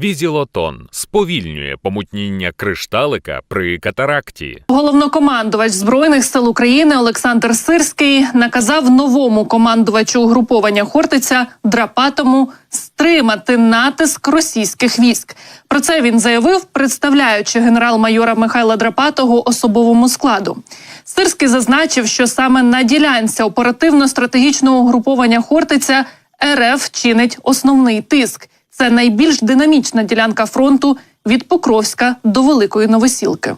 Візілотон сповільнює помутніння кришталика при катаракті. Головнокомандувач збройних сил України Олександр Сирський наказав новому командувачу угруповання Хортиця Драпатому стримати натиск російських військ. Про це він заявив, представляючи генерал-майора Михайла Драпатого особовому складу. Сирський зазначив, що саме на ділянці оперативно-стратегічного угруповання Хортиця РФ чинить основний тиск. Це найбільш динамічна ділянка фронту від Покровська до Великої Новосілки.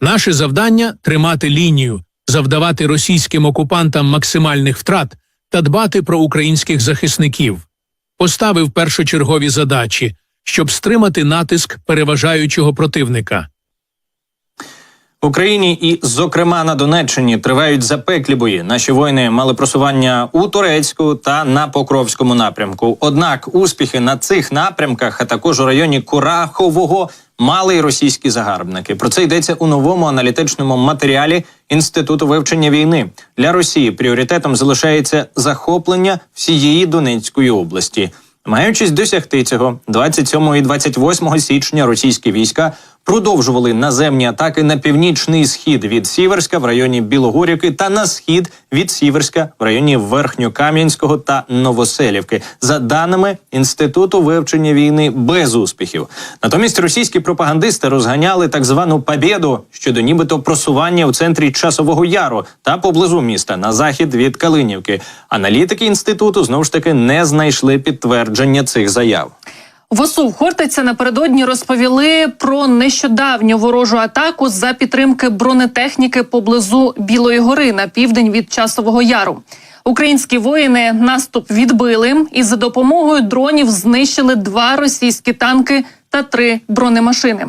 Наше завдання тримати лінію, завдавати російським окупантам максимальних втрат та дбати про українських захисників. Поставив першочергові задачі, щоб стримати натиск переважаючого противника. В Україні і, зокрема, на Донеччині тривають запеклі бої. Наші воїни мали просування у Турецьку та на Покровському напрямку. Однак успіхи на цих напрямках, а також у районі Курахового, мали й російські загарбники. Про це йдеться у новому аналітичному матеріалі Інституту вивчення війни. Для Росії пріоритетом залишається захоплення всієї Донецької області. Маючись досягти цього, 27 і 28 січня російські війська продовжували наземні атаки на північний схід від Сіверська в районі Білогорівки та на схід від Сіверська в районі Верхньокам'янського та Новоселівки, за даними інституту вивчення війни без успіхів. Натомість російські пропагандисти розганяли так звану побєду щодо нібито просування у центрі часового яру та поблизу міста на захід від Калинівки. Аналітики інституту знову ж таки не знайшли підтвердження цих заяв. В ОСУ в Хортиця напередодні розповіли про нещодавню ворожу атаку за підтримки бронетехніки поблизу Білої гори на південь від Часового Яру. Українські воїни наступ відбили і за допомогою дронів знищили два російські танки та три бронемашини.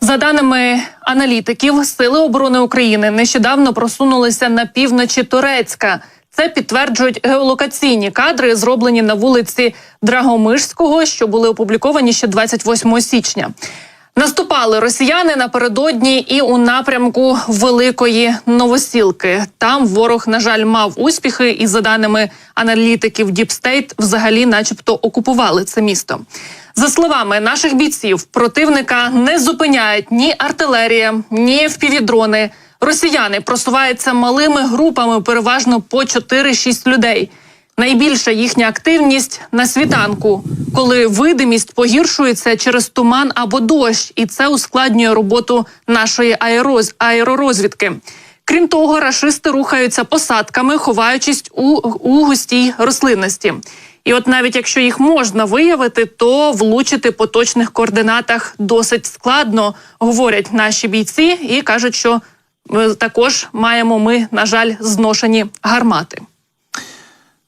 За даними аналітиків, сили оборони України нещодавно просунулися на півночі Турецька. Це підтверджують геолокаційні кадри, зроблені на вулиці Драгомишського, що були опубліковані ще 28 січня. Наступали росіяни напередодні і у напрямку Великої Новосілки. Там ворог, на жаль, мав успіхи, і за даними аналітиків Діпстейт, взагалі, начебто, окупували це місто. За словами наших бійців, противника не зупиняють ні артилерія, ні впівдрони. Росіяни просуваються малими групами, переважно по 4-6 людей. Найбільша їхня активність на світанку, коли видимість погіршується через туман або дощ, і це ускладнює роботу нашої аероз... аеророзвідки. Крім того, рашисти рухаються посадками, ховаючись у, у густій рослинності. І от навіть якщо їх можна виявити, то влучити по точних координатах досить складно, говорять наші бійці, і кажуть, що також маємо ми, на жаль, зношені гармати.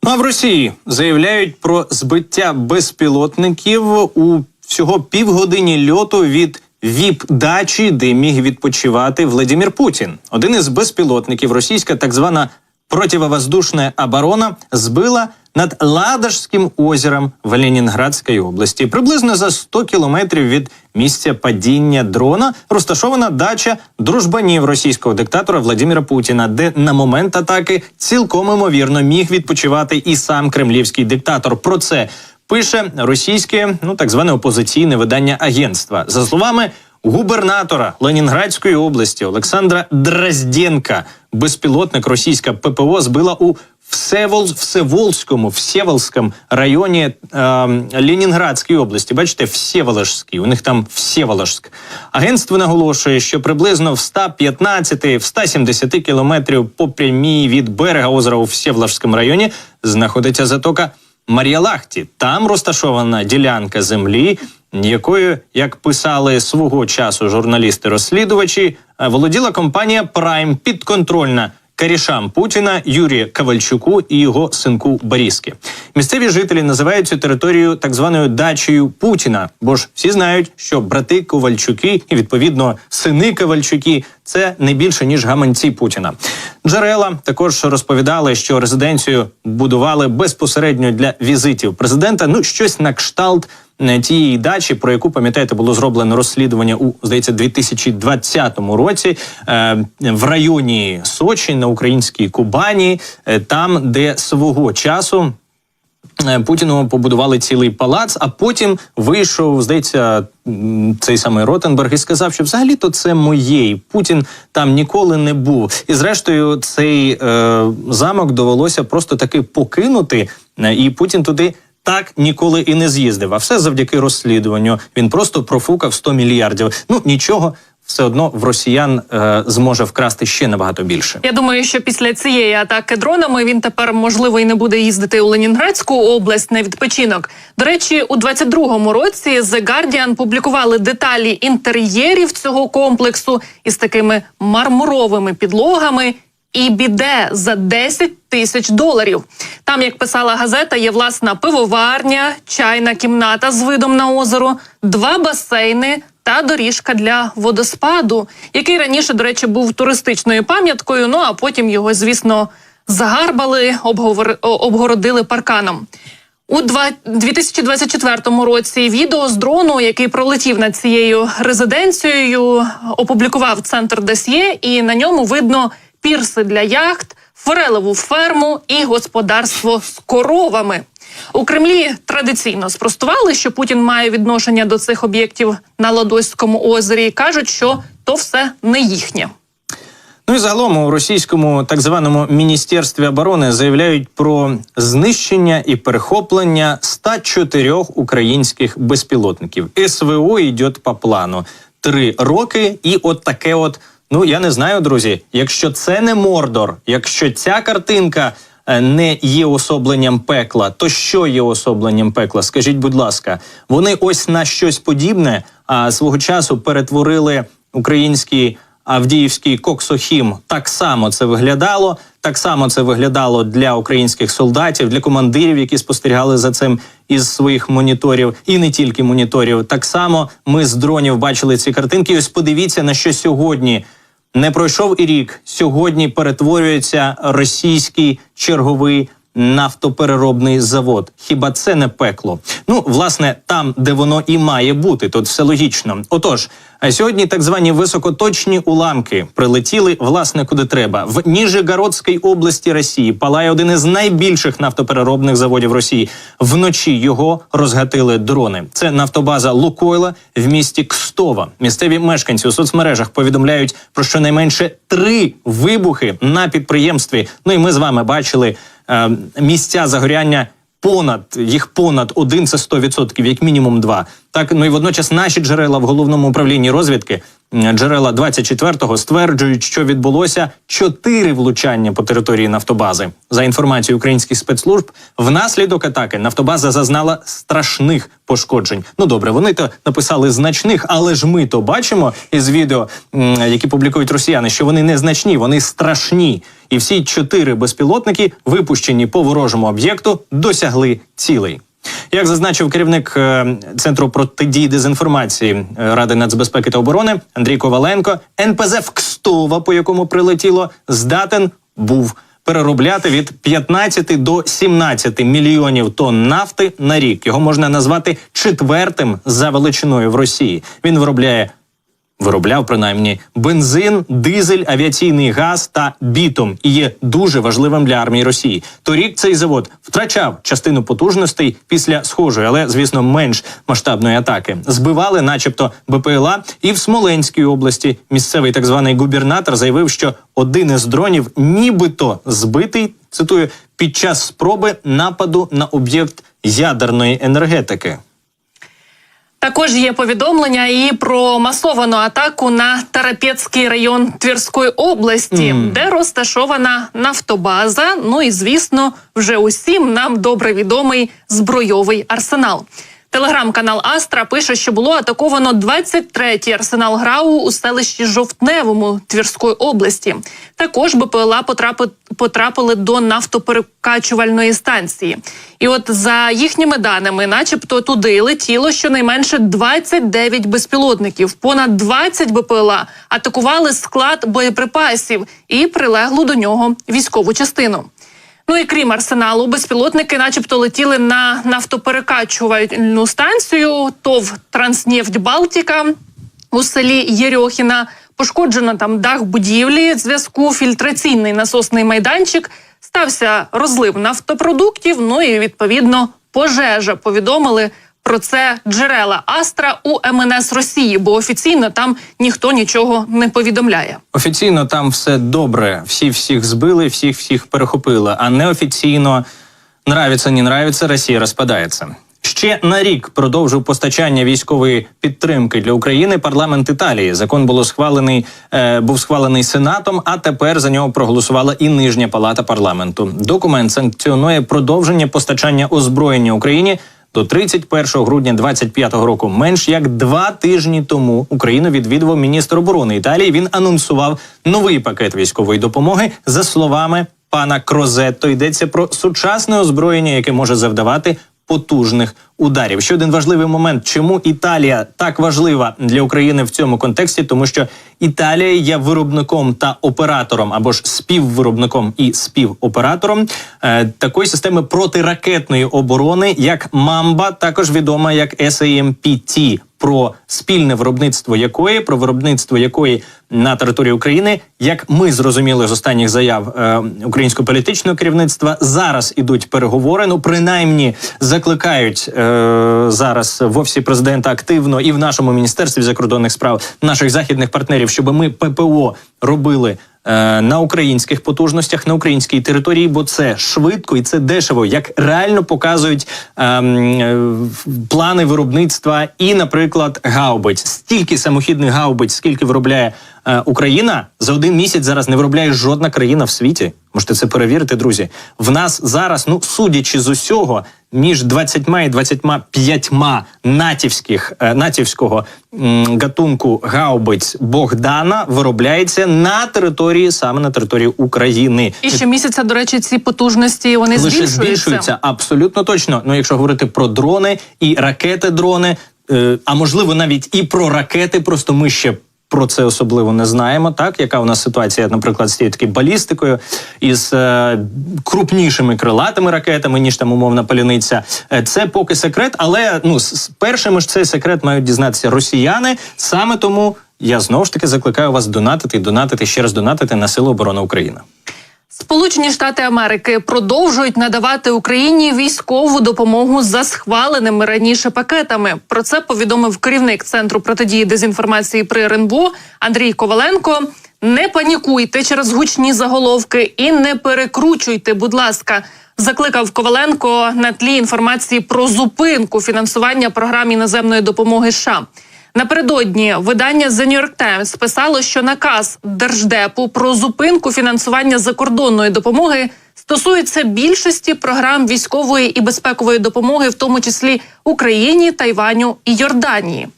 Ну а в Росії заявляють про збиття безпілотників у всього півгодині льоту від ВІП-дачі, де міг відпочивати Владимир Путін. Один із безпілотників, російська так звана противовоздушна оборона, збила над Ладожським озером в Ленінградській області. Приблизно за 100 кілометрів від місця падіння дрона розташована дача дружбанів російського диктатора Владимира Путіна, де на момент атаки цілком імовірно міг відпочивати і сам кремлівський диктатор. Про це пише російське, ну так зване опозиційне видання агентства. За словами губернатора Ленінградської області Олександра Дрозденка, безпілотник російська ППО збила у Всевол... Всеволському, Всеволському районі е, Лінінградської області. Бачите, Всеволожський, у них там Всеволожськ. Агентство наголошує, що приблизно в 115 в 170 кілометрів по прямій від берега озера у Всеволожському районі знаходиться затока Мар'ялахті. Там розташована ділянка землі, якою, як писали свого часу журналісти-розслідувачі, е, володіла компанія Прайм підконтрольна корішам Путіна Юрію Ковальчуку і його синку Боріски. Місцеві жителі називають цю територію так званою дачею Путіна, бо ж всі знають, що брати Ковальчуки і відповідно сини Ковальчуки це не більше ніж гаманці Путіна. Джерела також розповідали, що резиденцію будували безпосередньо для візитів президента. Ну щось на кшталт е, тієї дачі, про яку пам'ятаєте, було зроблено розслідування у здається 2020 році е, в районі Сочі на українській Кубані, е, там де свого часу. Е, Путіну побудували цілий палац, а потім вийшов, здається, цей самий Ротенберг і сказав, що взагалі-то це моє. і Путін там ніколи не був. І зрештою, цей е, замок довелося просто таки покинути, е, і Путін туди. Так ніколи і не з'їздив. А все завдяки розслідуванню. Він просто профукав 100 мільярдів. Ну нічого, все одно в росіян е, зможе вкрасти ще набагато більше. Я думаю, що після цієї атаки дронами він тепер можливо і не буде їздити у Ленінградську область на відпочинок. До речі, у 22-му році The Guardian публікували деталі інтер'єрів цього комплексу із такими мармуровими підлогами. І біде за 10 тисяч доларів. Там, як писала газета, є власна пивоварня, чайна кімната з видом на озеро, два басейни та доріжка для водоспаду, який раніше, до речі, був туристичною пам'яткою. Ну а потім його, звісно, загарбали, обговор... обгородили парканом. У два- 2024 році відео з дрону, який пролетів над цією резиденцією, опублікував центр Десьє, і на ньому видно пірси для яхт, форелеву ферму і господарство з коровами. У Кремлі традиційно спростували, що Путін має відношення до цих об'єктів на Ладозькому озері, і кажуть, що то все не їхнє. Ну і загалом у російському так званому міністерстві оборони заявляють про знищення і перехоплення 104 українських безпілотників. СВО йде по плану. Три роки, і от таке от. Ну я не знаю, друзі. Якщо це не Мордор, якщо ця картинка не є особленням пекла, то що є особленням пекла? Скажіть, будь ласка, вони ось на щось подібне а свого часу перетворили українські. Авдіївський Коксохім так само це виглядало. Так само це виглядало для українських солдатів, для командирів, які спостерігали за цим із своїх моніторів, і не тільки моніторів. Так само ми з дронів бачили ці картинки. І Ось подивіться на що сьогодні. Не пройшов і рік. Сьогодні перетворюється російський черговий нафтопереробний завод. Хіба це не пекло? Ну, власне, там, де воно і має бути, тут все логічно. Отож, а сьогодні так звані високоточні уламки прилетіли власне куди треба. В Ніжегородській області Росії палає один із найбільших нафтопереробних заводів Росії. Вночі його розгатили дрони. Це нафтобаза Лукойла в місті Кстова. Місцеві мешканці у соцмережах повідомляють про щонайменше три вибухи на підприємстві. Ну і ми з вами бачили місця загоряння. Понад їх понад один це 100%, як мінімум два. Так ну і водночас наші джерела в головному управлінні розвідки, джерела 24-го, стверджують, що відбулося чотири влучання по території нафтобази. За інформацією українських спецслужб, внаслідок атаки нафтобаза зазнала страшних пошкоджень. Ну добре, вони то написали значних, але ж ми то бачимо із відео, які публікують росіяни, що вони не значні, вони страшні. І всі чотири безпілотники, випущені по ворожому об'єкту, досягли цілей. Як зазначив керівник е, центру протидії дезінформації е, Ради нацбезпеки та оборони Андрій Коваленко, НПЗ Кстова, по якому прилетіло, здатен був переробляти від 15 до 17 мільйонів тонн нафти на рік. Його можна назвати четвертим за величиною в Росії. Він виробляє Виробляв принаймні бензин, дизель, авіаційний газ та бітум і є дуже важливим для армії Росії. Торік цей завод втрачав частину потужностей після схожої, але звісно менш масштабної атаки. Збивали, начебто, БПЛА, і в Смоленській області місцевий так званий губернатор заявив, що один із дронів, нібито збитий, цитую, під час спроби нападу на об'єкт ядерної енергетики. Також є повідомлення і про масовану атаку на Тарапецький район Тверської області, де розташована нафтобаза. Ну і звісно, вже усім нам добре відомий збройовий арсенал. Телеграм-канал Астра пише, що було атаковано 23-й арсенал ГРАУ у селищі Жовтневому Тверської області. Також БПЛА потрапи- потрапили до нафтоперекачувальної станції. І от за їхніми даними, начебто туди летіло щонайменше 29 безпілотників, понад 20 БПЛА атакували склад боєприпасів і прилеглу до нього військову частину. Ну і крім арсеналу, безпілотники, начебто, летіли на нафтоперекачувальну станцію ТОВ Транснефть Балтіка у селі Єрьохіна. Пошкоджено там дах будівлі, зв'язку, фільтраційний насосний майданчик стався розлив нафтопродуктів. Ну і відповідно пожежа. Повідомили про це джерела Астра у МНС Росії, бо офіційно там ніхто нічого не повідомляє. Офіційно там все добре, всі всіх збили, всіх всіх перехопили. А неофіційно нравиться, не нравиться, Росія розпадається. Ще на рік продовжив постачання військової підтримки для України парламент Італії. Закон було схвалений, е, був схвалений сенатом, а тепер за нього проголосувала і нижня палата парламенту. Документ санкціонує продовження постачання озброєння Україні до 31 грудня 25 року. Менш як два тижні тому Україну відвідував міністр оборони Італії. Він анонсував новий пакет військової допомоги. За словами пана Крозетто, йдеться про сучасне озброєння, яке може завдавати потужних ударів. Ще один важливий момент, чому Італія так важлива для України в цьому контексті, тому що Італія є виробником та оператором або ж співвиробником і співоператором е, такої системи протиракетної оборони, як Мамба, також відома як SAMPT, про спільне виробництво якої про виробництво якої на території України, як ми зрозуміли з останніх заяв е, українського політичного керівництва, зараз ідуть переговори. Ну принаймні закликають е, зараз в офісі президента активно і в нашому міністерстві закордонних справ наших західних партнерів, щоб ми ППО робили. е, На українських потужностях на українській території, бо це швидко і це дешево, як реально показують ем, е, плани виробництва, і, наприклад, гаубиць. Стільки самохідних гаубиць, скільки виробляє е, Україна за один місяць зараз не виробляє жодна країна в світі. Можете це перевірити, друзі. В нас зараз, ну судячи з усього, між 20 і 25 натівських е, натівського гатунку гаубиць Богдана виробляється на території саме на території України. І щомісяця, до речі, ці потужності вони Лише збільшуються. збільшується абсолютно точно. Ну, якщо говорити про дрони і ракети-дрони, е, а можливо навіть і про ракети, просто ми ще. Про це особливо не знаємо, так яка у нас ситуація, наприклад, з тією такою балістикою із е, крупнішими крилатими ракетами, ніж там умовна паляниця. Е, це поки секрет, але ну з першими ж цей секрет мають дізнатися росіяни. Саме тому я знову ж таки закликаю вас донатити, донатити ще раз донатити на сили оборони України. Сполучені Штати Америки продовжують надавати Україні військову допомогу за схваленими раніше пакетами. Про це повідомив керівник центру протидії дезінформації при РНБО Андрій Коваленко. Не панікуйте через гучні заголовки і не перекручуйте, будь ласка. Закликав Коваленко на тлі інформації про зупинку фінансування програм іноземної допомоги США. Напередодні видання The New York Times писало, що наказ держдепу про зупинку фінансування закордонної допомоги стосується більшості програм військової і безпекової допомоги, в тому числі Україні, Тайваню і Йорданії.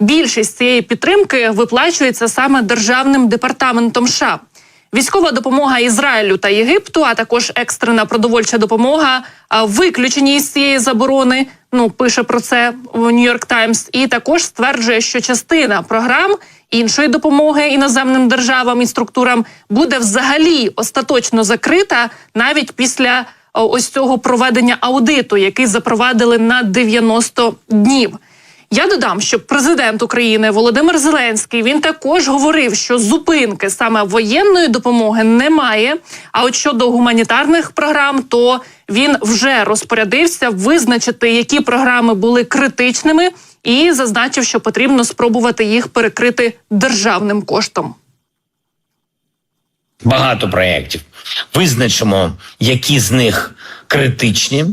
Більшість цієї підтримки виплачується саме державним департаментом США. Військова допомога Ізраїлю та Єгипту, а також екстрена продовольча допомога виключені із цієї заборони. Ну пише про це Нью-Йорк Таймс, і також стверджує, що частина програм іншої допомоги іноземним державам і структурам буде взагалі остаточно закрита навіть після ось цього проведення аудиту, який запровадили на 90 днів. Я додам, що президент України Володимир Зеленський він також говорив, що зупинки саме воєнної допомоги немає. А от щодо гуманітарних програм, то він вже розпорядився визначити, які програми були критичними, і зазначив, що потрібно спробувати їх перекрити державним коштом. багато проєктів. Визначимо, які з них критичні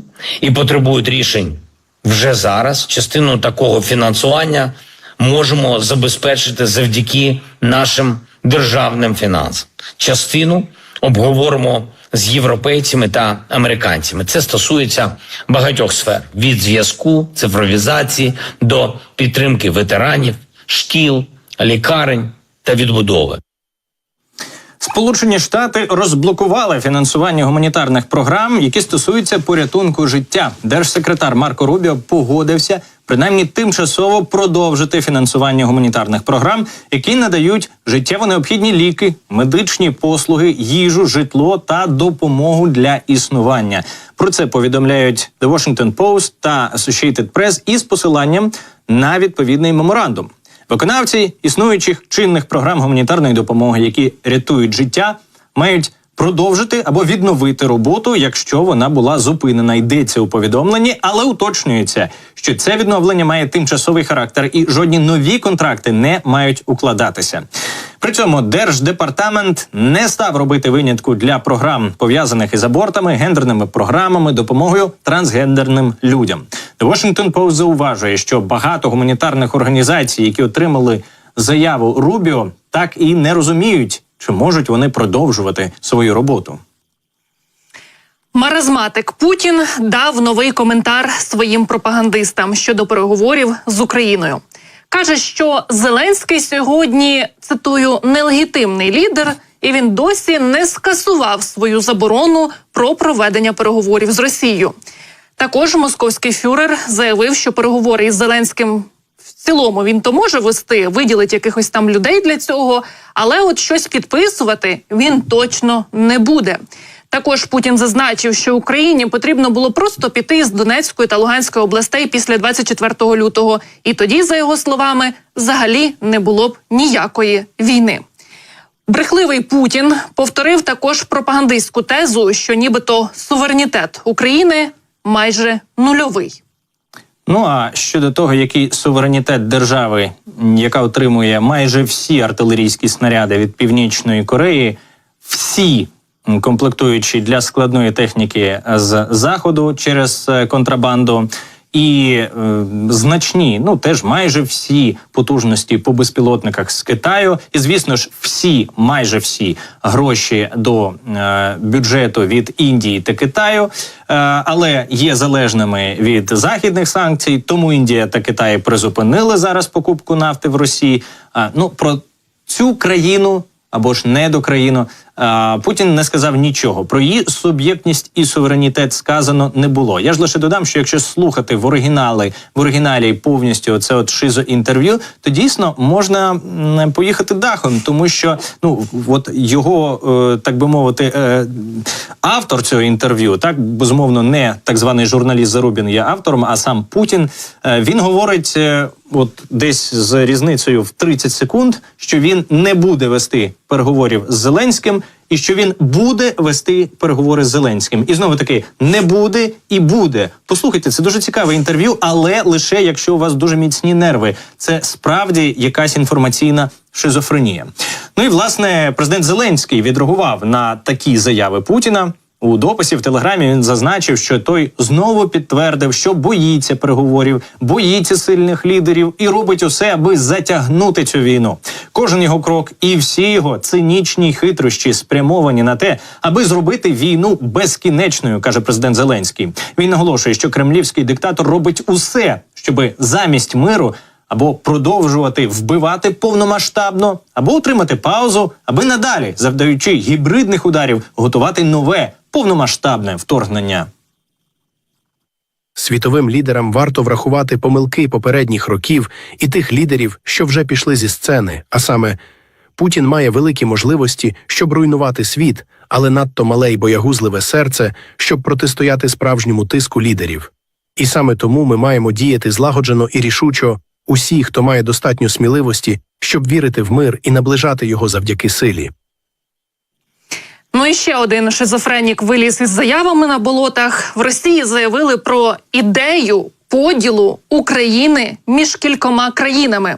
і потребують рішень вже зараз. Частину такого фінансування можемо забезпечити завдяки нашим державним фінансам. Частину обговоримо з європейцями та американцями. Це стосується багатьох сфер: від зв'язку, цифровізації до підтримки ветеранів, шкіл, лікарень та відбудови. Сполучені Штати розблокували фінансування гуманітарних програм, які стосуються порятунку життя. Держсекретар Марко Рубіо погодився принаймні тимчасово продовжити фінансування гуманітарних програм, які надають життєво необхідні ліки, медичні послуги, їжу, житло та допомогу для існування. Про це повідомляють The Washington Post та Associated Press із посиланням на відповідний меморандум. Виконавці існуючих чинних програм гуманітарної допомоги, які рятують життя, мають продовжити або відновити роботу, якщо вона була зупинена. Йдеться у повідомленні, але уточнюється, що це відновлення має тимчасовий характер і жодні нові контракти не мають укладатися. При цьому держдепартамент не став робити винятку для програм пов'язаних із абортами, гендерними програмами, допомогою трансгендерним людям. The Washington Post зауважує, що багато гуманітарних організацій, які отримали заяву Рубіо, так і не розуміють, чи можуть вони продовжувати свою роботу. Маразматик Путін дав новий коментар своїм пропагандистам щодо переговорів з Україною. Каже, що Зеленський сьогодні цитую нелегітимний лідер, і він досі не скасував свою заборону про проведення переговорів з Росією. Також московський фюрер заявив, що переговори із Зеленським в цілому він то може вести, виділить якихось там людей для цього, але от щось підписувати він точно не буде. Також Путін зазначив, що Україні потрібно було просто піти з Донецької та Луганської областей після 24 лютого, і тоді, за його словами, взагалі не було б ніякої війни. Брехливий Путін повторив також пропагандистську тезу, що нібито суверенітет України майже нульовий. Ну а щодо того, який суверенітет держави, яка отримує майже всі артилерійські снаряди від Північної Кореї, всі комплектуючі для складної техніки з заходу через е, контрабанду. І е, значні, ну теж майже всі потужності по безпілотниках з Китаю, і звісно ж, всі, майже всі гроші до е, бюджету від Індії та Китаю, е, але є залежними від західних санкцій. Тому Індія та Китай призупинили зараз покупку нафти в Росії. А, ну про цю країну або ж недокраїну. Путін не сказав нічого про її суб'єктність і суверенітет сказано не було. Я ж лише додам, що якщо слухати в оригінали в оригіналі повністю це от шизо інтерв'ю, то дійсно можна поїхати дахом, тому що ну от його е, так би мовити, е, автор цього інтерв'ю, так безумовно, не так званий журналіст Зарубін є автором, а сам Путін. е, Він говорить. От десь з різницею в 30 секунд, що він не буде вести переговорів з Зеленським, і що він буде вести переговори з Зеленським. І знову таки не буде і буде. Послухайте, це дуже цікаве інтерв'ю, але лише якщо у вас дуже міцні нерви. Це справді якась інформаційна шизофренія. Ну і власне президент Зеленський відреагував на такі заяви Путіна. У дописі в телеграмі він зазначив, що той знову підтвердив, що боїться переговорів, боїться сильних лідерів і робить усе, аби затягнути цю війну. Кожен його крок і всі його цинічні хитрощі спрямовані на те, аби зробити війну безкінечною, каже президент Зеленський. Він наголошує, що кремлівський диктатор робить усе, щоби замість миру або продовжувати вбивати повномасштабно, або отримати паузу, аби надалі, завдаючи гібридних ударів, готувати нове повномасштабне вторгнення. Світовим лідерам варто врахувати помилки попередніх років і тих лідерів, що вже пішли зі сцени. А саме, Путін має великі можливості, щоб руйнувати світ, але надто мале й боягузливе серце, щоб протистояти справжньому тиску лідерів. І саме тому ми маємо діяти злагоджено і рішучо усі, хто має достатньо сміливості, щоб вірити в мир і наближати його завдяки силі. Ну і ще один шизофренік виліз із заявами на болотах. В Росії заявили про ідею поділу України між кількома країнами.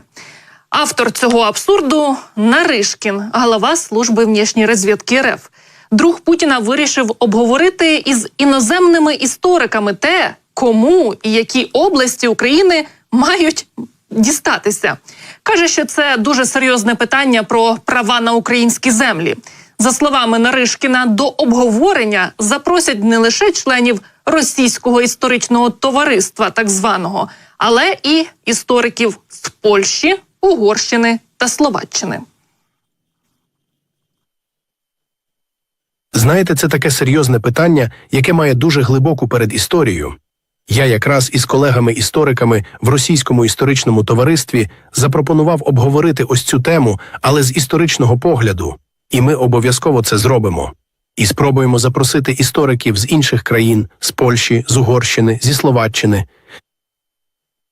Автор цього абсурду Наришкін, голова служби внішньої розвідки РФ. Друг Путіна вирішив обговорити із іноземними істориками те, кому і які області України мають дістатися. Каже, що це дуже серйозне питання про права на українські землі. За словами Наришкіна, до обговорення запросять не лише членів російського історичного товариства, так званого, але і істориків з Польщі, Угорщини та Словаччини. Знаєте, це таке серйозне питання, яке має дуже глибоку передісторію. Я якраз із колегами-істориками в російському історичному товаристві запропонував обговорити ось цю тему, але з історичного погляду, і ми обов'язково це зробимо. І спробуємо запросити істориків з інших країн, з Польщі, з Угорщини, зі Словаччини,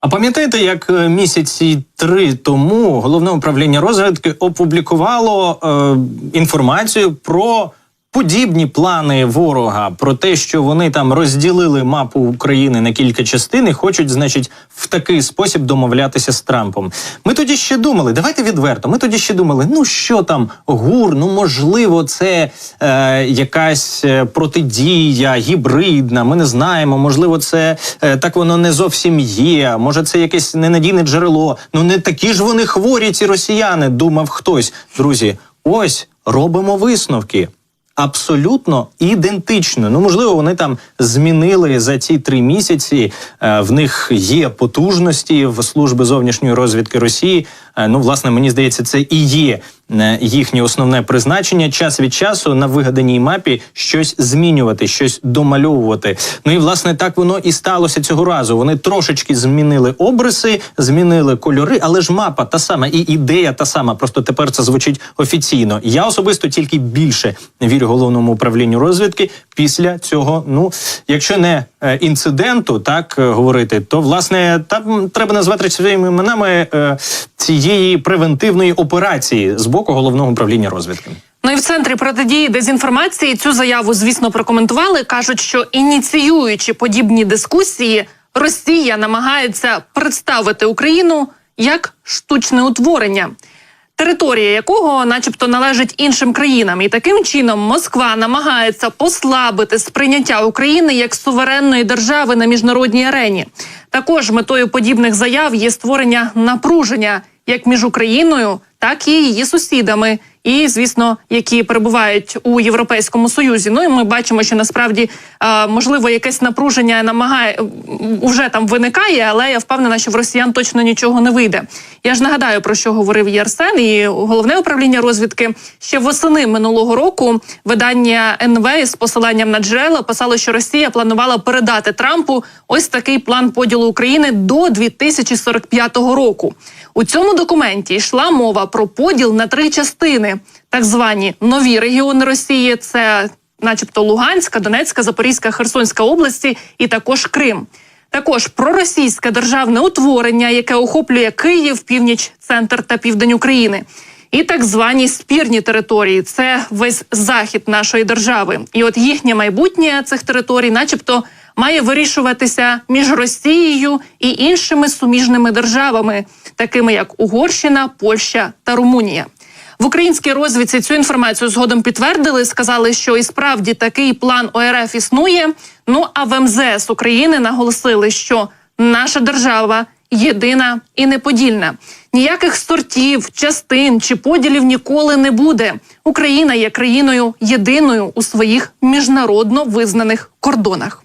А пам'ятаєте, як е, місяці три тому головне управління розвідки опублікувало е, інформацію про подібні плани ворога про те, що вони там розділили мапу України на кілька частин і хочуть, значить, в такий спосіб домовлятися з Трампом. Ми тоді ще думали, давайте відверто. Ми тоді ще думали, ну що там, гур, ну можливо, це е, якась е, протидія гібридна. Ми не знаємо. Можливо, це е, так воно не зовсім є. Може, це якесь ненадійне джерело. Ну не такі ж вони хворі, ці росіяни. Думав хтось. Друзі, ось робимо висновки. Абсолютно ідентично. Ну, можливо, вони там змінили за ці три місяці. Е, в них є потужності в служби зовнішньої розвідки Росії. Е, ну, власне, мені здається, це і є е, їхнє основне призначення. Час від часу на вигаданій мапі щось змінювати, щось домальовувати. Ну і власне так воно і сталося цього разу. Вони трошечки змінили обриси, змінили кольори, але ж мапа та сама, і ідея та сама. Просто тепер це звучить офіційно. Я особисто тільки більше вірю головному управлінню розвідки після цього. Ну, якщо не е, інциденту, так говорити, то власне там треба назвати своїми іменами е, цієї превентивної операції з боку головного управління розвідки. Ну і в центрі протидії дезінформації цю заяву, звісно, прокоментували. кажуть, що ініціюючи подібні дискусії, Росія намагається представити Україну як штучне утворення. Територія якого, начебто, належить іншим країнам, і таким чином Москва намагається послабити сприйняття України як суверенної держави на міжнародній арені. Також метою подібних заяв є створення напруження як між Україною, так і її сусідами, і звісно, які перебувають у Європейському Союзі. Ну і ми бачимо, що насправді можливо якесь напруження намагає вже там виникає, але я впевнена, що в росіян точно нічого не вийде. Я ж нагадаю про що говорив Єрсен і головне управління розвідки ще восени минулого року. Видання НВ з посиланням на джерела писало, що Росія планувала передати Трампу ось такий план поділу України до 2045 року. У цьому документі йшла мова про поділ на три частини, так звані нові регіони Росії. Це, начебто, Луганська, Донецька, Запорізька, Херсонська області, і також Крим. Також проросійське державне утворення, яке охоплює Київ, північ, центр та південь України. І так звані спірні території це весь захід нашої держави. І от їхнє майбутнє цих територій, начебто, має вирішуватися між Росією і іншими суміжними державами, такими як Угорщина, Польща та Румунія. В українській розвідці цю інформацію згодом підтвердили. Сказали, що і справді такий план ОРФ існує. Ну а в МЗС України наголосили, що наша держава єдина і неподільна. Ніяких сортів, частин чи поділів ніколи не буде. Україна є країною єдиною у своїх міжнародно визнаних кордонах.